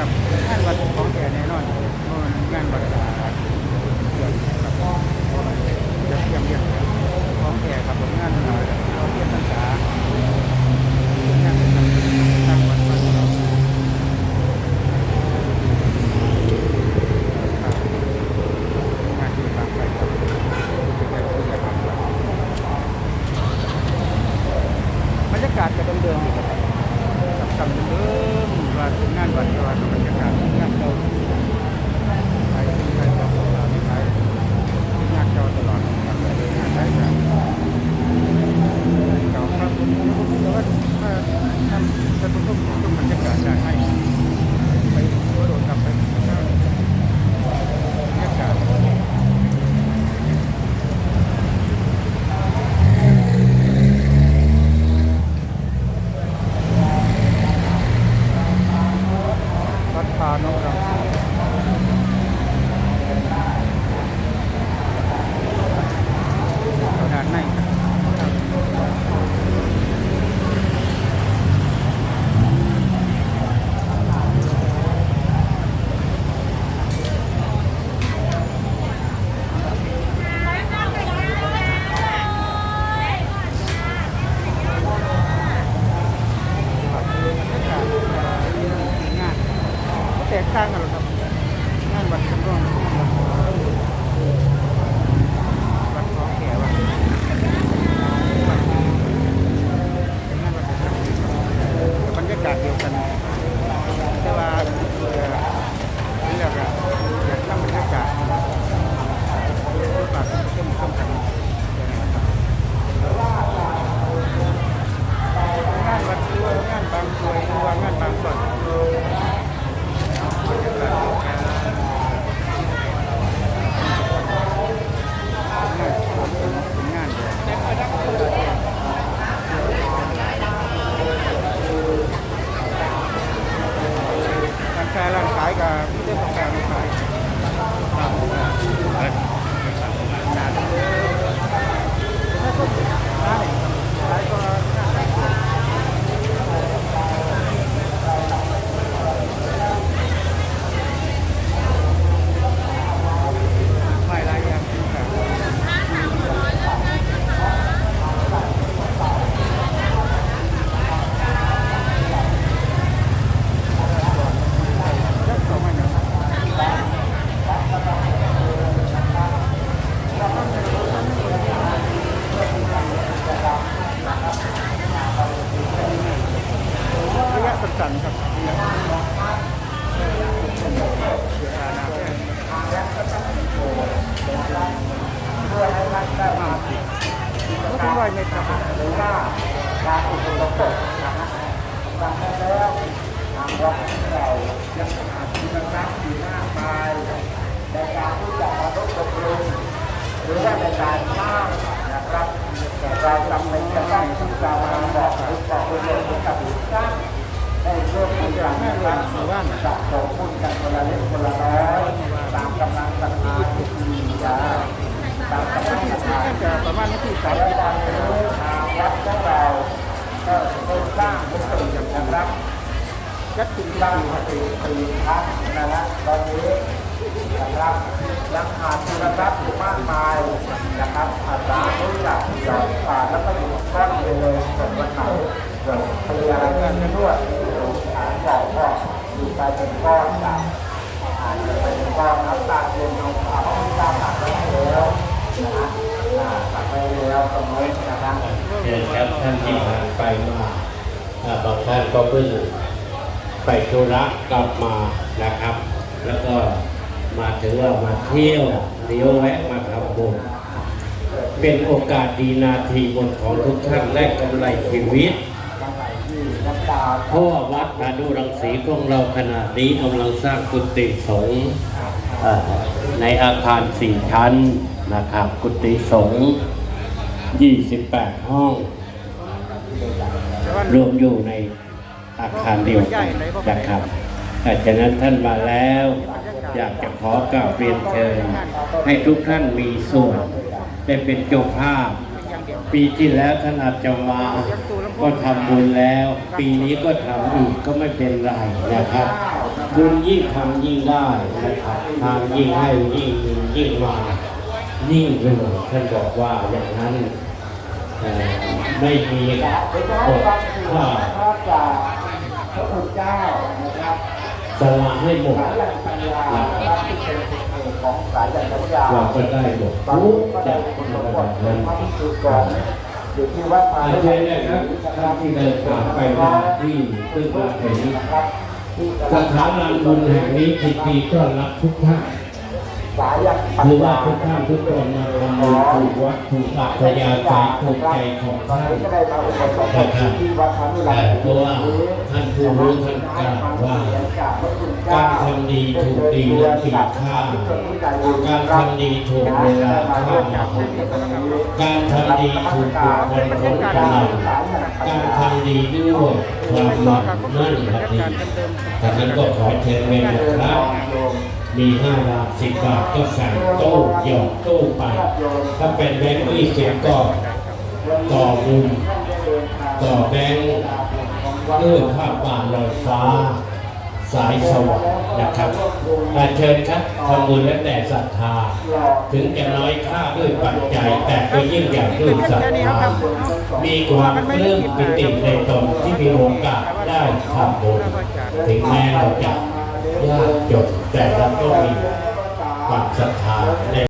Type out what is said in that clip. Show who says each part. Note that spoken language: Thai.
Speaker 1: กับท่านวัดของแก่แน่นอนงานวัดเกี่ยวกับจะเตรียมเยี่ยมของแก่รับผลงานเราเราเรียนภาษาผลงานเป็นตั้งวัวัดเบรรยากาศจะเดิมๆอยู่ครับ จำเป็เดิมว่างานวัดก็ว่าบรรยากาศทำงานเราไปทำงานเราตลอดไปทำงานเราตลอดงานเราตลอด ก็แตกต่างกันหรอกครับงานวัดสำรองวัดของแก่วัดวัดเป็นงานวัดสำรองบรรยากาศเดียวกัน
Speaker 2: แต่ว่าเอ่อ
Speaker 1: นี่แหละครับอยากทำบรรยากาศฝากเข้มข้นกัน
Speaker 2: งานวัดหรือว่า
Speaker 1: งานบางกรวยหรือว่างานบางส่วนบรรยากาศเดียวกันเป็นงานเดียวร้านค้าร้านขายกับพี่เจ้าของร้านขายครับงานถ้าก็ร้านไหนขายก็งานขาย ไม่ไรอย่างนี้ครับ
Speaker 2: ยักษ์ต่อมาเนาะระยะ
Speaker 1: สันครับระ
Speaker 2: ยะเวลานคร้อยเมตรครับการอุปโภคนะฮะดังนั้นแล้วทางวัดของเรายังขาดคุณทรัพย์อยู่มากมายในการที่จะมาลดบำรุงหรือว่าในการสร้างนะครับ
Speaker 1: แต่เราจำเป็นจะต้องที่จะมาบอกหรื
Speaker 2: อบอกเรื่องของกับทุกท่าน ได้ร่วมกันนะครับสะสมบุญกันคนละเล็กคนละน้อย
Speaker 1: ตาม
Speaker 2: กำลังศรัทธาที่มีนะตามกำลังศรัทธาน่จะ
Speaker 1: ประมาณนาทีสามและสิบทาง
Speaker 2: ทางวัดของเรา
Speaker 1: ก็ได้สร้างบุญกุศลนะคร
Speaker 2: ับ
Speaker 1: ยัดถึงสร้างมาต
Speaker 2: ีตีครั้งนะฮะตอนนี้นะครับยังขาดคุณทรัพย์อยู่มากมายนะครับอาสาธุจากหย่อนขาดแล้วก็อยู่ก้อนไปเลยส่วนวันไหนเกิดพยานเงินนวดฐาน ใหญ่ก็อยู่ไปเป็นก้อนต่างอาจจะเป็นก้อนน้ำตาลเย็นลงเพราะที่ตามหลักไว้แล้วนะตัดไปแล้วตรงนี้นะครับ
Speaker 3: เครับท่านที่ผ่านไปมาบางท่านก็เพิ่งไปธุระกลับมานะครับ แล้วก็มาถือว่ามาเที่ยวเลี้ยวแวะมาทำบุญ
Speaker 2: เป็นโอก
Speaker 3: าสดีนาทีบนของทุกท่านและกำไรชีวิต
Speaker 2: พราะว่าวัดนาดูรังสี
Speaker 3: ของเราขณะนี้กำลังสร้างกุฏิสงฆ์
Speaker 2: เอ่อในอา
Speaker 3: คารสี่ชั้นนะครับ กุฏิสงฆ์28 ห้อง
Speaker 2: แต่ว่า
Speaker 1: ร
Speaker 3: วมอยู่ในอาคารเดียวกันนะครับแต่ฉะนั้นท่านมาแล้ว
Speaker 1: อยากจะ
Speaker 2: ข
Speaker 3: อกราบเรียนเชิญ
Speaker 2: ให้ทุกท่านมีส่วน
Speaker 1: ได
Speaker 3: ้เป็นเจ้าภาพ
Speaker 2: ป
Speaker 3: ีที่แล้วท่านอาจจะมา
Speaker 1: ก็ทำบุญ
Speaker 3: แล้ว ปีนี้ก็ทำอีกก็ไม่เป็นไรนะครับ
Speaker 2: บุญยิ่งทำ
Speaker 3: ยิ่งได้นะครับทานยิ่งให้ยิ่งยิ่งมายิ่งรวยท่านบอกว่าอย่างนั้นไม่มี
Speaker 2: อดข้าวพระพระพุทธเจ้านะครับ
Speaker 3: สละให้หมด
Speaker 2: สายยันปัญญานะครับ
Speaker 3: ที่เป็นสิทธิของสายยันปัญญาเราก็ได้หมดตอนทุนี้กก็อได้ย่างคุณในสมระบัดับตินั้นพระ
Speaker 2: พิสุกรอยู่ที่วัดมาอาเชิญเลยครับท่านที่เดินทางไปมา
Speaker 3: ที่ซึ่งมาเห็น
Speaker 2: นะครับที่สถาบันบุญแห่งนี้ยินดี
Speaker 3: ต้อนรับทุกท่าน
Speaker 2: ตสายันปัญคือว่าญาทุกท่านทุกคนมาทำบุญถู
Speaker 3: กวัดถูกอัธยาศัยถูกใจของตอนท่านนี้ก
Speaker 2: ็ได้มาอุปสมบทที่วัดธรรมวิไลแต่เพราะว่า
Speaker 3: ท่านผู้รู้ท่านกล่าวว่า
Speaker 2: การท
Speaker 3: ำดีถูกดีและปีค่า
Speaker 2: การท
Speaker 3: ำดีถูกเวลาเข้าการทำดีถูกบุคคลพ้นกลัง
Speaker 2: การท
Speaker 3: ำดีด้วยความหมั่นมั่นพัดี
Speaker 1: ดังนั้นก็ขอเชิญเวรนะครับ
Speaker 3: มีห้าบาทสิบบาทก็สั่งตู้หยอดตู้ไป
Speaker 2: ถ้าเป็นแบงค์ยี่ส
Speaker 3: ิบก็
Speaker 2: ต่อมุมต่อแบงค์ด้วยภาพบานลอยฟ้า
Speaker 3: สายสว่างนะครับ
Speaker 2: อาเ
Speaker 3: ชิญครับทำบุญและแต่ศรัทธา
Speaker 2: ถึงจะน้อย
Speaker 3: ค่าด้วยปัจจัยแต่ก็ยิ่งใหญ่ด้วยศรัทธา
Speaker 2: มีความปลื้มปิติในตนที่มีโอ
Speaker 3: กาสได้ทำบุญ
Speaker 2: ถึงแม้เราจะยากจ
Speaker 3: นแต่เราก็มี
Speaker 2: ควา
Speaker 3: มศรัทธาใน